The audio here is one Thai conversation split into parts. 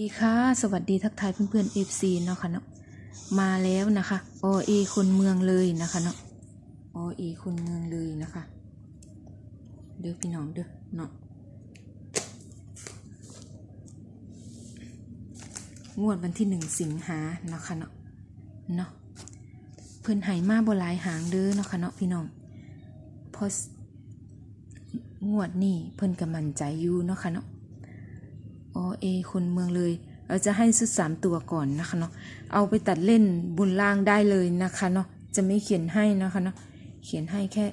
ดีค่ะ สวัสดีทักทายเพื่อนๆ FC เนาะค่ะเนาะมาแล้วนะคะอเอคนเมืองเลยนะคะเนาะอเอคนเมืองเลยนะคะ เด้อพี่น้องเด้อเนาะงวดวันที่หนึ่งสิงหาเนาะค่ะเนาะเนาะเพิ่นให้มาบ่หลายหางเด้อเนาะค่ะเนาะพี่น้องพราะงวดนี้เพิ่นก็มั่นใจอยู่เนาะค่ะเนาะ อเอคนเมืองเลยเราจะให้ชุดสามตัวก่อนนะคะเนาะเอาไปตัดเล่นบุญล่างได้เลยนะคะเนาะจะไม่เขียนให้นะคะเนาะเขียนให้แค่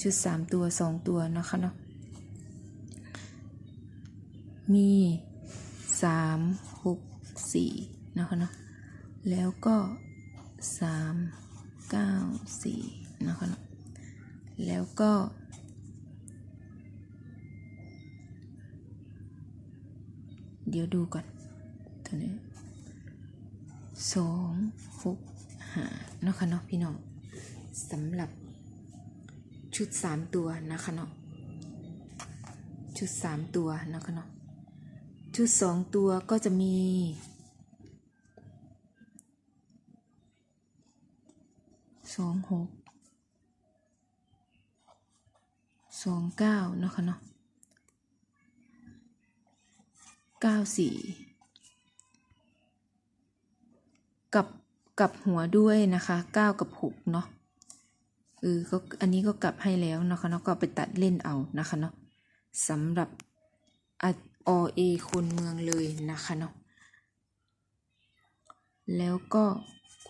ชุดสามตัวสองตัวนะคะเนาะมีสามหกสี่นะคะเนาะแล้วก็สามเก้าสี่นะคะเนาะแล้วก็ เดี๋ยวดูก่อน ตัวนี้สองหกห้าเนาะค่ะเนาะพี่น้องสำหรับชุดสามตัวนะคะเนาะชุดสามตัวนะคะเนาะชุดสองตัวก็จะมีสองหกสองเก้าเนาะคะเนาะ เก้าสี่กับกับหัวด้วยนะคะเก้ากับหกเนาะเออก็อันนี้ก็กลับให้แล้วนะคะเนาะก็ไปตัดเล่นเอานะคะเนาะสำหรับออเอคนเมืองเลยนะคะเนาะแล้วก็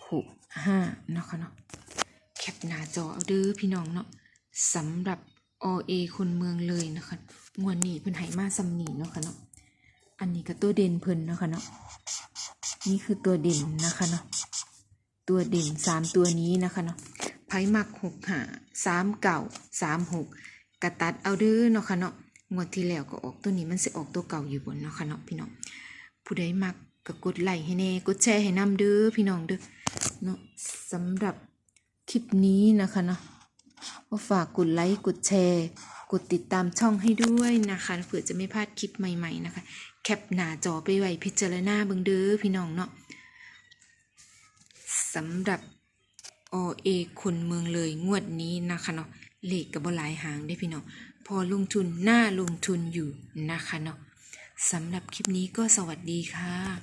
หกห้านะคะเนาะแคปหน้าจอเอาเด้อพี่น้องเนาะสำหรับอเอคนเมืองเลยนะคะงวดนี้เพิ่นให้มาซ้ำนีเนาะค่ะเนาะ อันนี้ก็ตัวเด่นเพิ่นนะคะเนาะนี่คือตัวเด่นนะคะเนาะตัวเด่นสามตัวนี้นะคะเนาะไพ่มักหกหาสามเก่าสามหกกระตัดเอาเด้อเนาะค่ะเนาะงวดที่แล้วก็ออกตัวนี้มันสิออกตัวเก่าอยู่บนเนาะค่ะเนาะพี่น้องผู้ใดมักก็กดไลค์ให้แน่กดแชร์ให้นำเด้อพี่น้องเด้อเนาะสำหรับคลิปนี้นะคะเนาะก็ฝากกดไลค์กดแชร์ กดติดตามช่องให้ด้วยนะคะเผื่อจะไม่พลาดคลิปใหม่ๆนะคะ แคปหน้าจอไปไว้พิจารณาเบิ่งเด้อพี่น้องเนาะสำหรับอเอคนเมืองเลยงวดนี้นะคะเนาะเลขกับบหลายหางได้พี่น้องพอลงทุนหน่าลงทุนอยู่นะคะเนาะสำหรับคลิปนี้ก็สวัสดีค่ะ